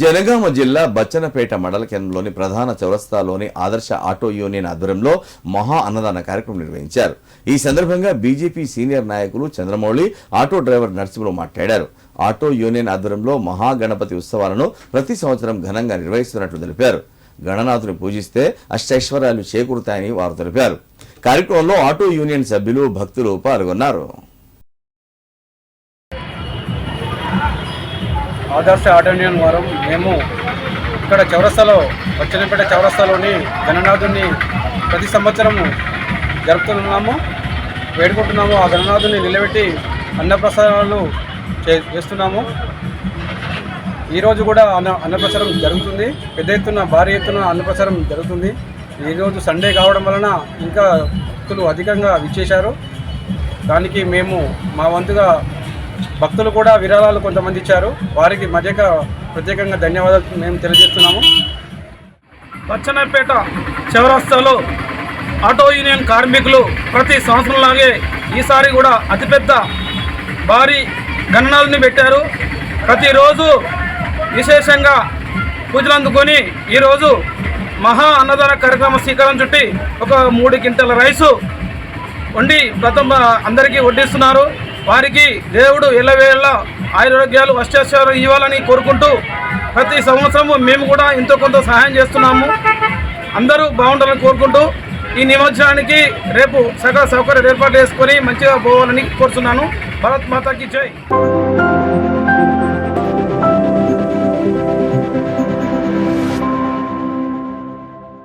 జనగామ జిల్లా బచ్చనపేట మండల కేంద్రంలోని ప్రధాన చౌరస్తాలోని ఆదర్శ ఆటో యూనియన్ ఆధ్వర్యంలో మహా అన్నదాన కార్యక్రమం నిర్వహించారు. ఈ సందర్భంగా బీజేపీ సీనియర్ నాయకులు చంద్రమౌళి ఆటో డ్రైవర్ నర్సింహులు మాట్లాడారు. ఆటో యూనియన్ ఆధ్వర్యంలో మహాగణపతి ఉత్సవాలను ప్రతి సంవత్సరం ఘనంగా నిర్వహిస్తున్నట్లు తెలిపారు. గణనాథుని పూజిస్తే అష్టైశ్వర్యాలు చేకూరుతాయని వారు తెలిపారు. కార్యక్రమంలో ఆటో యూనియన్ సభ్యులు భక్తులు పాల్గొన్నారు. ఆదర్శ ఆటోనియన్ వారం మేము ఇక్కడ చౌరస్తాలో వచ్చినపేట చౌరస్తాలోని గణనాథుని ప్రతి సంవత్సరము జరుపుతున్నాము వేడుకుంటున్నాము ఆ గణనాథుని నిలబెట్టి అన్నప్రసారాలు చే చేస్తున్నాము. ఈరోజు కూడా అన్న అన్నప్రసారం జరుగుతుంది. పెద్ద ఎత్తున భారీ ఎత్తున అన్నప్రసారం జరుగుతుంది. ఈరోజు సండే కావడం వలన ఇంకా భక్తులు అధికంగా విచ్చేశారు. దానికి మేము మా వంతుగా భక్తులు కూడా విరాళాలు కొంతమంది ఇచ్చారు. వారికి మధ్యక ప్రత్యేకంగా ధన్యవాదాలు మేము తెలియజేస్తున్నాము. పచ్చనపేట చౌరస్తాలో ఆటో యూనియన్ కార్మికులు ప్రతి సంవత్సరంలాగే ఈసారి కూడా అతిపెద్ద భారీ గణనాలని పెట్టారు. ప్రతిరోజు విశేషంగా పూజలు అందుకొని ఈరోజు మహా అన్నదాన కార్యక్రమ శ్రీకారం చుట్టి ఒక మూడు క్వింటల రైసు వండి ప్రథమ అందరికీ వడ్డిస్తున్నారు. వారికి దేవుడు ఎల్లవేళ ఆయురోగ్యాలు అష్టాశ్వరం ఇవ్వాలని కోరుకుంటూ ప్రతి సంవత్సరము మేము కూడా ఎంతో కొంత సహాయం చేస్తున్నాము. అందరూ బాగుండాలని కోరుకుంటూ ఈ నిమజ్జనానికి రేపు సకల సౌకర్యాలు ఏర్పాటు చేసుకొని మంచిగా పోవాలని కోరుతున్నాను భారత్ మాతాకి జై.